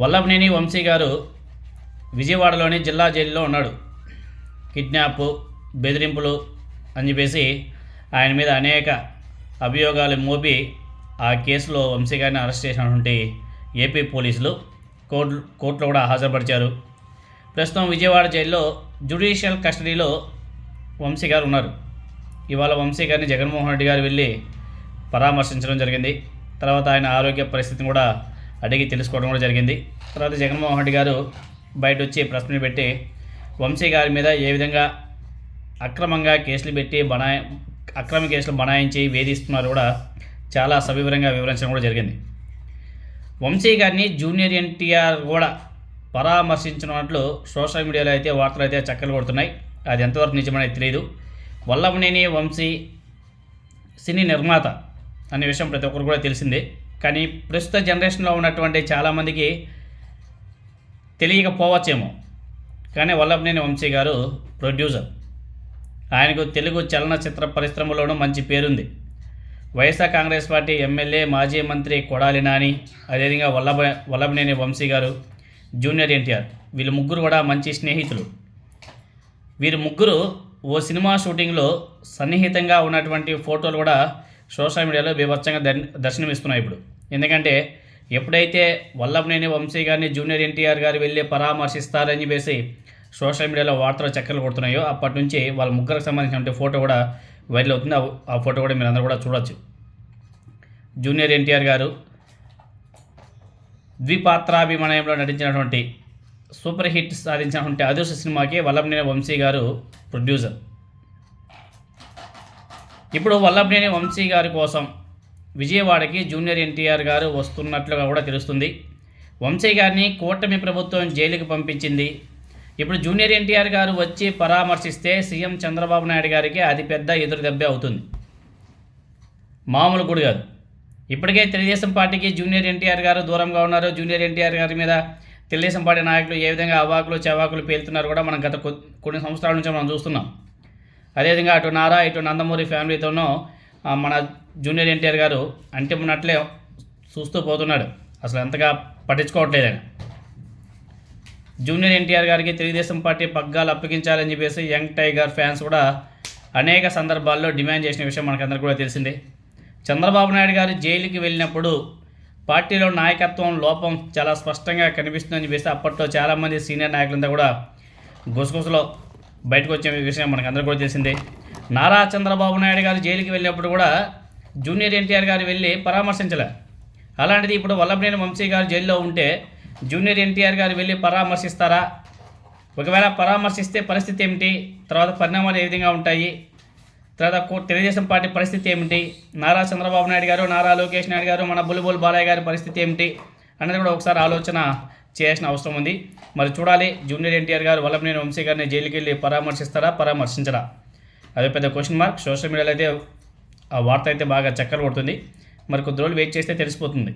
వల్లభనేని వంశీ గారు విజయవాడలోని జిల్లా జైల్లో ఉన్నాడు. కిడ్నాప్ బెదిరింపులు అని చెప్పేసి ఆయన మీద అనేక అభియోగాలు మోపి ఆ కేసులో వంశీ గారిని అరెస్ట్ చేసినటువంటి ఏపీ పోలీసులు కోర్టు కోర్టులో కూడా హాజరుపరిచారు. ప్రస్తుతం విజయవాడ జైల్లో జ్యుడిషియల్ కస్టడీలో వంశీ గారు ఉన్నారు. ఇవాళ వంశీ గారిని జగన్మోహన్ రెడ్డి గారు వెళ్ళి పరామర్శించడం జరిగింది. తర్వాత ఆయన ఆరోగ్య పరిస్థితిని కూడా అడిగి తెలుసుకోవడం కూడా జరిగింది. తర్వాత జగన్మోహన్ రెడ్డి గారు బయట వచ్చి ప్రశ్నలు పెట్టి వంశీ గారి మీద ఏ విధంగా అక్రమంగా కేసులు పెట్టి బనా అక్రమ కేసులు బనాయించి వేధిస్తున్నారు కూడా చాలా సవివరంగా వివరించడం కూడా జరిగింది. వంశీ గారిని జూనియర్ ఎన్టీఆర్ కూడా పరామర్శించినట్లు సోషల్ మీడియాలో అయితే వార్తలు అయితే చక్కలు కొడుతున్నాయి. అది ఎంతవరకు నిజమనేది తెలియదు వల్లభనేని వంశీ సినీ నిర్మాత అనే విషయం ప్రతి ఒక్కరు కూడా తెలిసిందే. కానీ ప్రస్తుత జనరేషన్లో ఉన్నటువంటి చాలామందికి తెలియకపోవచ్చేమో. కానీ వల్లభనేని వంశీ గారు ప్రొడ్యూసర్. ఆయనకు తెలుగు చలనచిత్ర పరిశ్రమలోనూ మంచి పేరుంది. వైఎస్ఆర్ కాంగ్రెస్ పార్టీ ఎమ్మెల్యే మాజీ మంత్రి కొడాలి నాని అదేవిధంగా వల్లభ వల్లభనేని వంశీ గారు జూనియర్ ఎన్టీఆర్. వీళ్ళు ముగ్గురు కూడా మంచి స్నేహితులు. వీరు ముగ్గురు ఓ సినిమా షూటింగ్లో సన్నిహితంగా ఉన్నటువంటి ఫోటోలు కూడా సోషల్ మీడియాలో బీభత్సంగా దర్శనమిస్తున్నాయి ఇప్పుడు. ఎందుకంటే ఎప్పుడైతే వల్లభనేని వంశీ గారిని జూనియర్ ఎన్టీఆర్ గారు వెళ్ళి పరామర్శిస్తారని చెప్పేసి సోషల్ మీడియాలో వార్తలు చక్కర్లు కొడుతున్నాయో అప్పటి నుంచి వాళ్ళ ముగ్గురికి సంబంధించిన ఫోటో కూడా వైరల్ అవుతుంది. ఆ- ఆ ఫోటో కూడా మీరు అందరూ కూడా చూడొచ్చు. జూనియర్ ఎన్టీఆర్ గారు ద్విపాత్రాభిమానంలో నటించినటువంటి సూపర్ హిట్ సాధించినటువంటి అదృశ్య సినిమాకి వల్లభనేని వంశీ గారు ప్రొడ్యూసర్. ఇప్పుడు వల్లభనేని వంశీ గారి కోసం విజయవాడకి జూనియర్ ఎన్టీఆర్ గారు వస్తున్నట్లుగా కూడా తెలుస్తుంది. వంశీ గారిని కూటమి ప్రభుత్వం జైలుకి పంపించింది. ఇప్పుడు జూనియర్ ఎన్టీఆర్ గారు వచ్చి పరామర్శిస్తే సీఎం చంద్రబాబు నాయుడు గారికి అతిపెద్ద ఎదురు దెబ్బే అవుతుంది. మామూలు కూడా కాదు. ఇప్పటికే తెలుగుదేశం పార్టీకి జూనియర్ ఎన్టీఆర్ గారు దూరంగా ఉన్నారు. జూనియర్ ఎన్టీఆర్ గారి మీద తెలుగుదేశం పార్టీ నాయకులు ఏ విధంగా అవాకులు చవాకులు పేలుతున్నారు కూడా మనం గత కొన్ని సంవత్సరాల నుంచి మనం చూస్తున్నాం. అదేవిధంగా అటు నారా ఇటు నందమూరి ఫ్యామిలీతోనూ మన జూనియర్ ఎన్టీఆర్ గారు అంటే ఉన్నట్లే చూస్తూ పోతున్నాడు. అసలు ఎంతగా పట్టించుకోవట్లేదని. జూనియర్ ఎన్టీఆర్ గారికి తెలుగుదేశం పార్టీ పగ్గాలు అప్పగించాలని చెప్పేసి యంగ్ టైగర్ ఫ్యాన్స్ కూడా అనేక సందర్భాల్లో డిమాండ్ చేసిన విషయం మనకందరికీ కూడా తెలిసిందే. చంద్రబాబు నాయుడు గారు జైలుకి వెళ్ళినప్పుడు పార్టీలో నాయకత్వం లోపం చాలా స్పష్టంగా కనిపిస్తుందని చెప్పేసి అప్పట్లో చాలామంది సీనియర్ నాయకులంతా కూడా గుసగుసలో బయటకు వచ్చే విషయం మనకందరికీ కూడా తెలిసిందే. నారా చంద్రబాబు నాయుడు గారు జైలుకి వెళ్ళినప్పుడు కూడా జూనియర్ ఎన్టీఆర్ గారు వెళ్ళి పరామర్శించలే. అలాంటిది ఇప్పుడు వల్లభనేని వంశీ గారు జైల్లో ఉంటే జూనియర్ ఎన్టీఆర్ గారు వెళ్ళి పరామర్శిస్తారా? ఒకవేళ పరామర్శిస్తే పరిస్థితి ఏమిటి? తర్వాత పరిణామాలు ఏ విధంగా ఉంటాయి? తర్వాత తెలుగుదేశం పార్టీ పరిస్థితి ఏమిటి? నారా చంద్రబాబు నాయుడు గారు నారా లోకేష్ నాయుడు గారు మన బుల్బుల్ బాలయ్య గారి పరిస్థితి ఏమిటి? అనేది కూడా ఒకసారి ఆలోచన చేయాల్సిన అవసరం ఉంది. మరి చూడాలి. జూనియర్ ఎన్టీఆర్ గారు వల్లభనేని వంశీ గారిని జైలుకి వెళ్ళి పరామర్శిస్తారా పరామర్శించరా? అదే పెద్ద క్వశ్చన్ మార్క్ సోషల్ మీడియాలో అయితే ఆ వార్త అయితే బాగా చక్కర కొడుతుంది. మరి కొద్ది రోజులు వెయిట్ చేస్తే తెలిసిపోతుంది.